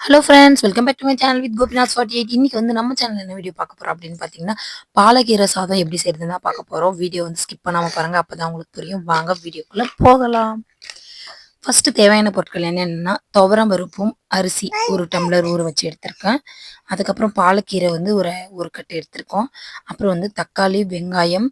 Hello friends welcome back to my channel with Gopinath forty eight இன்னைக்கு வந்து நம்ம channel என்ன வீடியோ பார்க்க போகிறோம் அப்படின்னு பார்த்தீங்கன்னா பாலகீரை சாதம் எப்படி செய்யறதுன்னு தான் பார்க்க போகிறோம் வீடியோ வந்து ஸ்கிப் பண்ணாமல் பாருங்கள் அப்போ தான் உங்களுக்கு புரியும். வாங்க வீடியோக்குள்ளே போகலாம். ஃபஸ்ட்டு தேவையான பொருட்கள் என்னென்னா துவரம் பருப்பும் அரிசி ஒரு டம்ளர் ஊற வச்சு எடுத்திருக்கேன். அதுக்கப்புறம் பாலக்கீரை வந்து ஒரு ஒரு கட்டு எடுத்திருக்கோம். அப்புறம் வந்து தக்காளி வெங்காயம்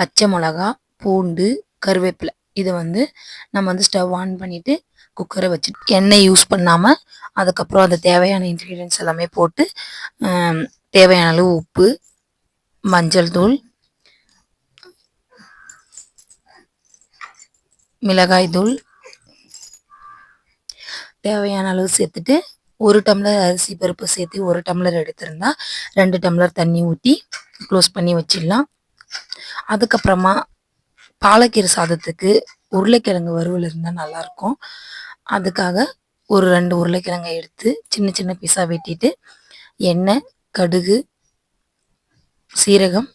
பச்சை மிளகா பூண்டு கருவேப்பிலை. இதை வந்து நம்ம வந்து ஸ்டவ் ஆன் பண்ணிவிட்டு குக்கரை வச்சுட்டு எண்ணெய் யூஸ் பண்ணாமல் அதுக்கப்புறம் அந்த தேவையான இன்க்ரீடியன்ஸ் எல்லாமே போட்டு தேவையான அளவு உப்பு மஞ்சள் தூள் மிளகாய் தூள் தேவையான அளவு சேர்த்துட்டு ஒரு டம்ளர் அரிசி பருப்பு சேர்த்து ஒரு டம்ளர் எடுத்திருந்தா ரெண்டு டம்ளர் தண்ணி ஊற்றி க்ளோஸ் பண்ணி வச்சிடலாம். அதுக்கப்புறமா பாலக்கீரை சாதத்துக்கு உருளைக்கிழங்கு வறுவல் இருந்தால் நல்லாயிருக்கும் அதுக்காக ஒரு ரெண்டு உருளைக்கிழங்கை எடுத்து சின்ன சின்ன பீஸாக வெட்டிட்டு எண்ணெய் கடுகு சீரகம்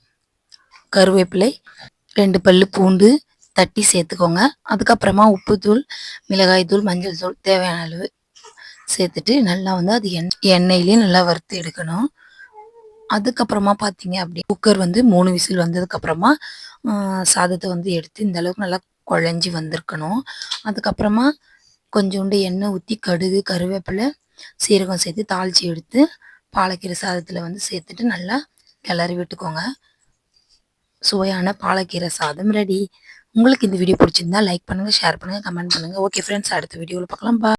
கருவேப்பிலை ரெண்டு பல் பூண்டு தட்டி சேர்த்துக்கோங்க. அதுக்கப்புறமா உப்புத்தூள் மிளகாய் தூள் மஞ்சள் தூள் தேவையான அளவு சேர்த்துட்டு நல்லா வந்து அது எண் எண்ணெயிலே நல்லா வறுத்து எடுக்கணும். அதுக்கப்புறமா பார்த்தீங்க அப்படி குக்கர் வந்து மூணு விசில் வந்ததுக்கப்புறமா சாதத்தை வந்து எடுத்து இந்த அளவுக்கு நல்லா குழஞ்சி வந்திருக்கணும். அதுக்கப்புறமா கொஞ்சோண்டு எண்ணெய் ஊற்றி கடுகு கருவேப்பிலை சீரகம் சேர்த்து தாளித்து எடுத்து பாலக்கீரை சாதத்தில் வந்து சேர்த்துட்டு நல்லா கிளறி விட்டுக்கோங்க. சுவையான பாலக்கீரை சாதம் ரெடி உங்களுக்கு இந்த வீடியோ பிடிச்சிருந்தா லைக் பண்ணுங்கள் ஷேர் பண்ணுங்கள் கமெண்ட் பண்ணுங்கள் ஓகே ஃப்ரெண்ட்ஸ் அடுத்த வீடியோவில் பார்க்கலாம் பா